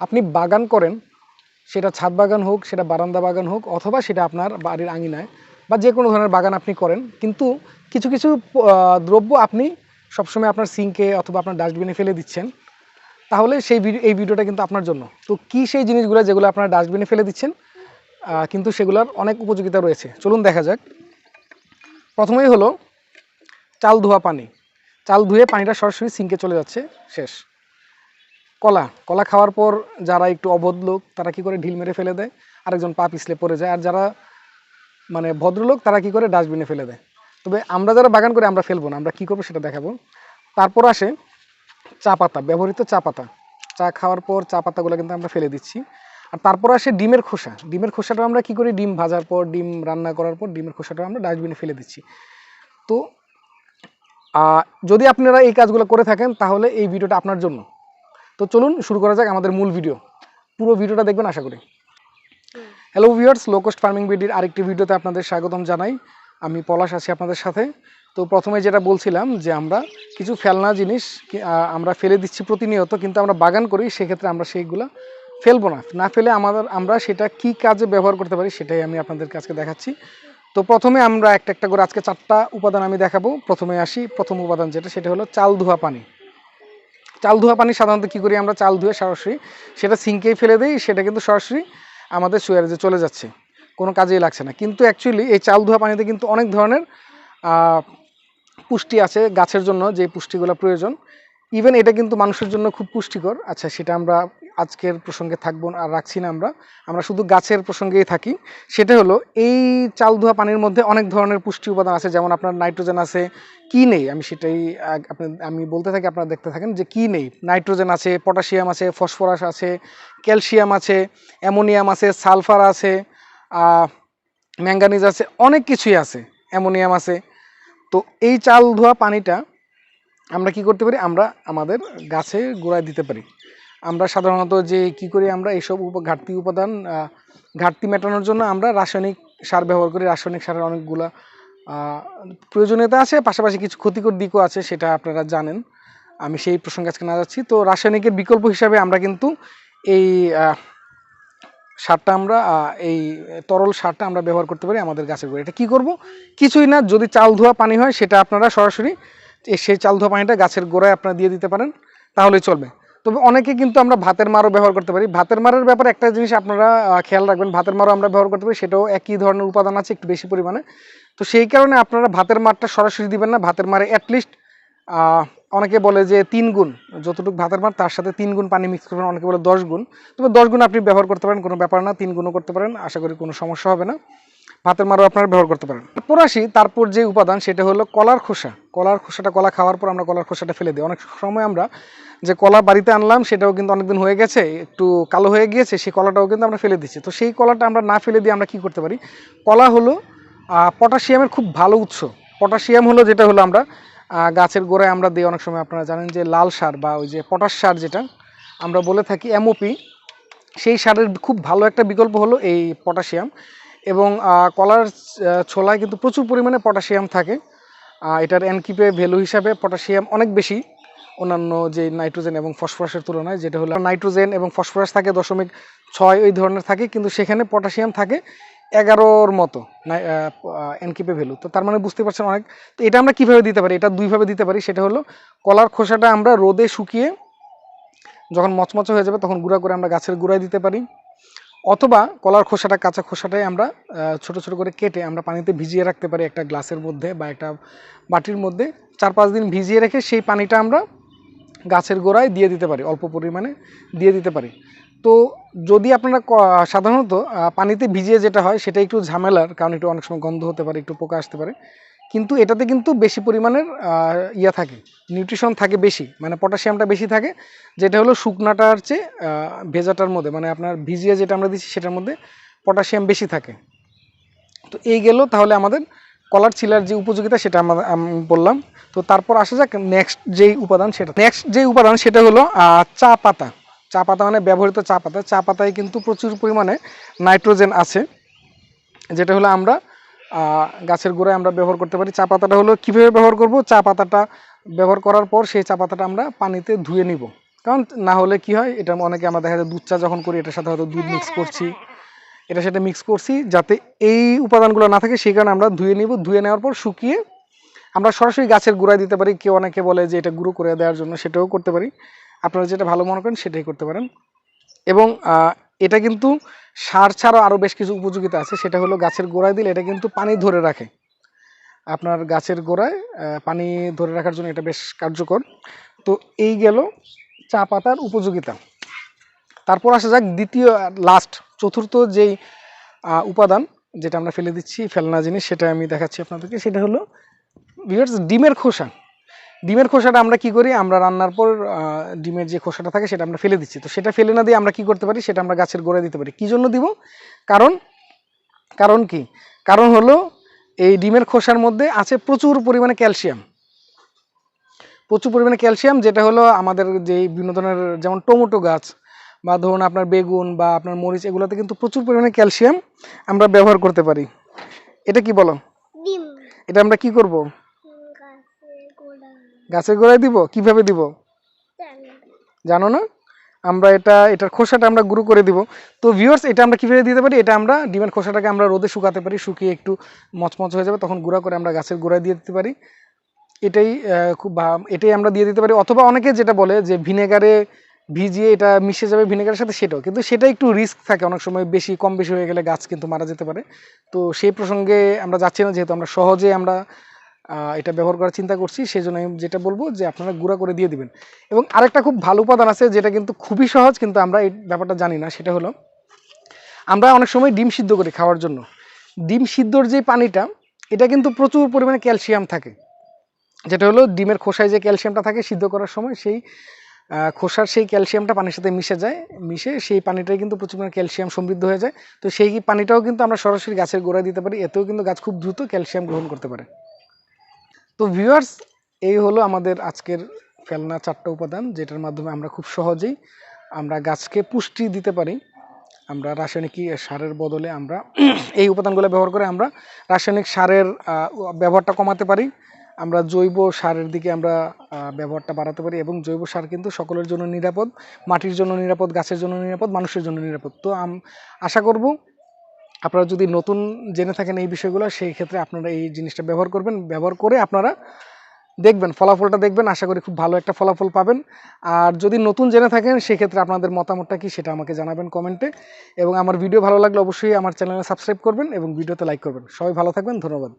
আপনি বাগান করেন, সেটা ছাদ বাগান হোক, সেটা বারান্দা বাগান হোক, অথবা সেটা আপনার বাড়ির আঙিনায় বা যে কোনো ধরনের বাগান আপনি করেন, কিন্তু কিছু কিছু দ্রব্য আপনি সবসময় আপনার সিঙ্কে অথবা আপনার ডাস্টবিনে ফেলে দিচ্ছেন। তাহলে সেই ভিডিও এই ভিডিওটা কিন্তু আপনার জন্য। তো কি সেই জিনিসগুলো যেগুলো আপনারা ডাস্টবিনে ফেলে দিচ্ছেন কিন্তু সেগুলোর অনেক উপযোগিতা রয়েছে। চলুন দেখা যাক। প্রথমেই হলো চাল ধোয়া পানি। চাল ধুয়ে পানিটা সরাসরি সিঙ্কে চলে যাচ্ছে, শেষ। কলা কলা খাওয়ার পর যারা একটু অবধ লোক, তারা কি করে ঢিল মেরে ফেলে দেয়? আরেকজন পা পিছলে পড়ে যায়। আর যারা মানে ভদ্রলোক, তারা কি করে ডাস্টবিনে ফেলে দেয়? তবে আমরা যারা বাগান করে, আমরা ফেলব না। আমরা কি করব সেটা দেখাবো। তারপর আসে চা পাতা, ব্যবহৃত চা পাতা। চা খাওয়ার পর চা পাতাগুলো কিন্তু আমরা ফেলে দিচ্ছি। আর তারপর আসে ডিমের খোসা। ডিমের খোসাটা আমরা কি করি? ডিম ভাজার পর, ডিম রান্না করার পর ডিমের খোসাটা আমরা ডাস্টবিনে ফেলে দিচ্ছি। তো যদি আপনারা এই কাজগুলো করে থাকেন, তাহলে এই ভিডিওটা আপনার জন্য। তো চলুন শুরু করা যাক আমাদের মূল ভিডিও পুরো ভিডিওটা দেখবেন, আশা করি। হ্যালো ভিউয়ার্স লোকস্ট ফার্মিং বিডির আরেকটি ভিডিওতে আপনাদের স্বাগতম জানাই। আমি পলাশ আছি আপনাদের সাথে। তো প্রথমে যেটা বলছিলাম যে আমরা কিছু ফেলনা জিনিস আমরা ফেলে দিচ্ছি প্রতিনিয়ত, কিন্তু আমরা বাগান করি, সেক্ষেত্রে আমরা সেইগুলো ফেলব না। না ফেলে আমাদের, আমরা সেটা কি কাজে ব্যবহার করতে পারি, সেটাই আমি আপনাদের কাছে দেখাচ্ছি। তো প্রথমে আমরা একটা একটা করে আজকে চারটা উপাদান আমি দেখাবো। প্রথমে আসি, প্রথম উপাদান যেটা, সেটা হলো চাল ধোয়া পানি। চাল ধোয়া পানি সাধারণত কী করি আমরা? চাল ধুয়ে সরাসরি সেটা সিঙ্কেই ফেলে দিই, সেটা কিন্তু সরাসরি আমাদের সুয়ারেজে চলে যাচ্ছে। কোনো কাজেই লাগছে না। কিন্তু অ্যাকচুয়ালি এই চাল ধোয়া পানিতে কিন্তু অনেক ধরনের পুষ্টি আছে গাছের জন্য যে পুষ্টিগুলো প্রয়োজন। ইভেন এটা কিন্তু মানুষের জন্য খুব পুষ্টিকর। আচ্ছা সেটা আমরা আজকের প্রসঙ্গে থাকব আর রাখছি না আমরা। আমরা শুধু গাছের প্রসঙ্গেই থাকি। সেটা হলো, এই চাল ধোয়া পানির মধ্যে অনেক ধরনের পুষ্টি উপাদান আছে, যেমন আপনার নাইট্রোজেন আছে, কি নেই? আমি সেটাই আপনি, আমি বলতে থাকি, আপনারা দেখতে থাকেন যে কি নেই? নাইট্রোজেন আছে, পটাশিয়াম আছে, ফসফরাস আছে, ক্যালসিয়াম আছে, অ্যামোনিয়াম আছে, সালফার আছে ম্যাঙ্গানিজ আছে, অনেক কিছুই আছে, অ্যামোনিয়াম আছে। তো এই চাল ধোয়া পানিটা আমরা কি করতে পারি? আমরা আমাদের গাছে গোড়ায় দিতে পারি। আমরা সাধারণত যে কি করি, আমরা এইসব উপ, ঘাটতি উপাদান ঘাটতি মেটানোর জন্য আমরা রাসায়নিক সার ব্যবহার করি। রাসায়নিক সারের অনেকগুলা প্রয়োজনীয়তা আছে, পাশাপাশি কিছু ক্ষতিকর দিকও আছে, সেটা আপনারা জানেন। আমি সেই প্রসঙ্গে আজকে না যাচ্ছি। তো রাসায়নিকের বিকল্প হিসাবে আমরা কিন্তু এই সারটা আমরা এই তরল সারটা আমরা ব্যবহার করতে পারি আমাদের গাছের গোড়ায়। এটা কী করব? কিছুই না, যদি চাল, ধোয়া, পানি হয়, সেটা আপনারা সরাসরি সেই চাল ধোয়া পানিটা গাছের গোড়ায় আপনারা দিয়ে দিতে পারেন, তাহলেই চলবে। তবে অনেকে কিন্তু আমরা ভাতের মারও ব্যবহার করতে পারি। ভাতের মারের ব্যাপারে একটা জিনিস আপনারা খেয়াল রাখবেন, ভাতের মারও আমরা ব্যবহার করতে পারি, সেটাও একই ধরনের উপাদান আছে, একটু বেশি পরিমাণে। তো সেই কারণে আপনারা ভাতের মারটা সরাসরি দিবেন না, ভাতের মারে অ্যাটলিস্ট অনেকে বলে যে তিন গুণ, যতটুকু ভাতের মার, তার সাথে তিন গুণ পানি মিক্স করবেন, অনেকে বলে দশ গুণ। তবে দশ গুণ আপনি ব্যবহার করতে পারেন, কোনো ব্যাপার না, তিন গুণও করতে পারেন, আশা করি কোনো সমস্যা হবে না। ভাতের মারও আপনারা ব্যবহার করতে পারেন। তারপর আসি তারপর যে উপাদান, সেটা হলো কলার খোসা। কলার খোসাটা কলা খাওয়ার পর আমরা কলার খোসাটা ফেলে দিই। অনেক সময় আমরা যে কলা বাড়িতে আনলাম, সেটাও কিন্তু অনেকদিন হয়ে গেছে, একটু কালো হয়ে গিয়েছে, সেই কলাটাও কিন্তু আমরা ফেলে দিচ্ছি। তো সেই কলাটা আমরা না ফেলে দিয়ে আমরা কি করতে পারি? কলা হলো পটাশিয়ামের খুব ভালো উৎস। পটাশিয়াম হলো যেটা হলো আমরা গাছের গোড়ায় আমরা দিই। অনেক সময় আপনারা জানেন যে লাল সার বা ওই যে পটাশ সার যেটা, আমরা বলে থাকি এমওপি। সেই সারের খুব ভালো একটা বিকল্প হলো এই পটাশিয়াম। এবং কলার ছোলায় কিন্তু প্রচুর পরিমাণে পটাশিয়াম থাকে। এটার এনকিপে ভ্যালু হিসাবে পটাশিয়াম অনেক বেশি। অন্যান্য যে নাইট্রোজেন এবং ফসফরাসের তুলনায়, যেটা হলো নাইট্রোজেন এবং ফসফরাস থাকে দশমিক ছয় ওই ধরনের থাকে, কিন্তু সেখানে পটাশিয়াম থাকে এগারোর মতো এনকিপে ভ্যালু। তো তার মানে বুঝতে পারছেন অনেক। তো এটা আমরা কীভাবে দিতে পারি? এটা দুইভাবে দিতে পারি। সেটা হলো, কলার খোসাটা আমরা রোদে শুকিয়ে যখন মচমচে হয়ে যাবে, তখন গুঁড়া করে আমরা গাছের গুঁড়ায় দিতে পারি। অথবা কলার খোসাটা, কাঁচা খোসাটাই আমরা ছোট ছোট করে কেটে আমরা পানিতে ভিজিয়ে রাখতে পারি একটা গ্লাসের মধ্যে বা একটা বাটির মধ্যে। চার পাঁচ দিন ভিজিয়ে রেখে সেই পানিটা আমরা গাছের গোড়ায় দিয়ে দিতে পারি, অল্প পরিমাণে দিয়ে দিতে পারি। তো যদি আপনারা সাধারণত পানিতে ভিজিয়ে যেটা হয় সেটা একটু ঝামেলার, কারণ একটু অনেক সময় গন্ধ হতে পারে, একটু পোকা আসতে পারে। কিন্তু এটাতে কিন্তু বেশি পরিমাণের ইয়া থাকে নিউট্রিশন থাকে বেশি মানে পটাশিয়ামটা বেশি থাকে, যেটা হলো শুকনাটার চেয়ে ভেজাটার মধ্যে মানে আপনার ভিজিয়ে যেটা আমরা দিচ্ছি সেটার মধ্যে পটাশিয়াম বেশি থাকে। তো এই গেল তাহলে আমাদের কলার চিলার যে উপযোগিতা সেটা আমরা বললাম। তো তারপর আসা যাক নেক্সট যেই উপাদান সেটা। নেক্সট যেই উপাদান সেটা হলো চা পাতা। চা পাতা মানে ব্যবহৃত চা পাতা। চা পাতায় কিন্তু প্রচুর পরিমাণে নাইট্রোজেন আছে, যেটা হলো আমরা গাছের গোড়ায় আমরা ব্যবহার করতে পারি। চা পাতাটা হলো কীভাবে ব্যবহার করব? চা পাতাটা ব্যবহার করার পর সেই চা পাতাটা আমরা পানিতে ধুয়ে নিব। কারণ না হলে কি হয়, এটা অনেকে আমরা দেখা যায় দুধ চা যখন করি, এটার সাথে হয়তো দুধ মিক্স করছি। এটার সাথে মিক্স করছি যাতে এই উপাদানগুলো না থাকে, সেই কারণে আমরা ধুয়ে নিব। ধুয়ে নেওয়ার পর শুকিয়ে আমরা সরাসরি গাছের গুঁড়ায় দিতে পারি। কেউ অনেকে বলে যে এটা গুঁড়ো করে দেওয়ার জন্য সেটাও করতে পারি। আপনারা যেটা ভালো মনে করেন সেটাই করতে পারেন। এবং এটা কিন্তু সার ছাড়াও আরও বেশ কিছু উপযোগিতা আছে। সেটা হলো গাছের গোড়ায় দিলে এটা কিন্তু পানি ধরে রাখে। আপনার গাছের গোড়ায় পানি ধরে রাখার জন্য এটা বেশ কার্যকর। তো এই গেল চা পাতার উপযোগিতা। তারপর আসা যাক দ্বিতীয় লাস্ট চতুর্থ যেই উপাদান যেটা আমরা ফেলে দিচ্ছি, ফেলনা জিনিস, সেটা আমি দেখাচ্ছি আপনাদেরকে। সেটা হলো ভিউয়ার্স ডিমের খোসা। ডিমের খোসাটা আমরা কি করি? আমরা রান্নার পর ডিমের যে খোসাটা থাকে সেটা আমরা ফেলে দিচ্ছি। তো সেটা ফেলে না দিয়ে আমরা কি করতে পারি? সেটা আমরা গাছের গোড়ায় দিতে পারি। কি জন্য দিব? কারণ কারণ কি? কারণ হলো এই ডিমের খোসার মধ্যে আছে প্রচুর পরিমাণে ক্যালসিয়াম। প্রচুর পরিমাণে ক্যালসিয়াম যেটা হলো আমাদের যে বিভিন্ন ধরনের যেমন টমেটো গাছ বা ধরুন আপনার বেগুন বা আপনার মরিচ এগুলোতে কিন্তু প্রচুর পরিমাণে ক্যালসিয়াম আমরা ব্যবহার করতে পারি। এটা কি বলো? এটা আমরা কি করব? গাছের গোড়ায় দিব? কীভাবে দিব? জানো না। আমরা এটা এটার খোসাটা আমরা গুঁড়ো করে দিব। তো ভিউয়ার্স এটা আমরা কীভাবে দিতে পারি? এটা আমরা ডিমের খোসাটাকে আমরা রোদে শুকাতে পারি শুকিয়ে একটু মচমচ হয়ে যাবে তখন গুঁড়া করে আমরা গাছের গোড়ায় দিয়ে দিতে পারি। এটাই খুব এটাই আমরা দিয়ে দিতে পারি। অথবা অনেকে যেটা বলে যে ভিনেগারে ভিজিয়ে এটা মিশে যাবে ভিনেগারের সাথে সেটাও। কিন্তু সেটা একটু রিস্ক থাকে। অনেক সময় বেশি কম বেশি হয়ে গেলে গাছ কিন্তু মারা যেতে পারে। তো সেই প্রসঙ্গে আমরা যাচ্ছি না যেহেতু আমরা সহজে আমরা এটা ব্যবহার করার চিন্তা করছি সেই জন্য আমি যেটা বলব যে আপনারা গুঁড়া করে দিয়ে দিবেন। এবং আরেকটা খুব ভালো উপাদান আছে, যেটা কিন্তু খুবই সহজ, কিন্তু আমরা এই ব্যাপারটা জানি না, সেটা হলো আমরা অনেক সময় ডিম সিদ্ধ করি খাওয়ার জন্য। ডিম সিদ্ধর যে পানিটা, এটা কিন্তু প্রচুর পরিমাণে ক্যালসিয়াম থাকে। যেটা হলো ডিমের খোসায় যে ক্যালসিয়ামটা থাকে সিদ্ধ করার সময়, সেই খোসার সেই ক্যালসিয়ামটা পানির সাথে মিশে যায়, মিশে সেই পানিটাই কিন্তু প্রচুর পরিমাণে ক্যালসিয়াম সমৃদ্ধ হয়ে যায়। তো সেই পানিটাও কিন্তু আমরা সরাসরি গাছের গোড়ায় দিতে পারি, এতেও কিন্তু গাছ খুব দ্রুত ক্যালসিয়াম গ্রহণ করতে পারে। তো ভিউয়ার্স এই হলো আমাদের আজকের ফেলনা চারটা উপাদান, যেটার মাধ্যমে আমরা খুব সহজেই আমরা গাছকে পুষ্টি দিতে পারি। আমরা রাসায়নিক সারের বদলে আমরা এই উপাদানগুলো ব্যবহার করে আমরা রাসায়নিক সারের ব্যবহারটা কমাতে পারি। আমরা জৈব সারের দিকে আমরা ব্যবহারটা বাড়াতে পারি এবং জৈব সার কিন্তু সকলের জন্য নিরাপদ, মাটির জন্য নিরাপদ, গাছের জন্য নিরাপদ, মানুষের জন্য নিরাপদ। তো আশা করব আপনারা যদি নতুন জেনে থাকেন এই বিষয়গুলো, সেই ক্ষেত্রে আপনারা এই জিনিসটা ব্যবহার করবেন। ব্যবহার করে আপনারা দেখবেন, ফলাফলটা দেখবেন। আশা করি খুব ভালো একটা ফলাফল পাবেন। আর যদি নতুন জেনে থাকেন সেক্ষেত্রে আপনাদের মতামতটা কি সেটা আমাকে জানাবেন কমেন্টে। এবং আমার ভিডিও ভালো লাগলে অবশ্যই আমার চ্যানেলে সাবস্ক্রাইব করবেন এবং ভিডিওতে লাইক করবেন। সবাই ভালো থাকবেন, ধন্যবাদ।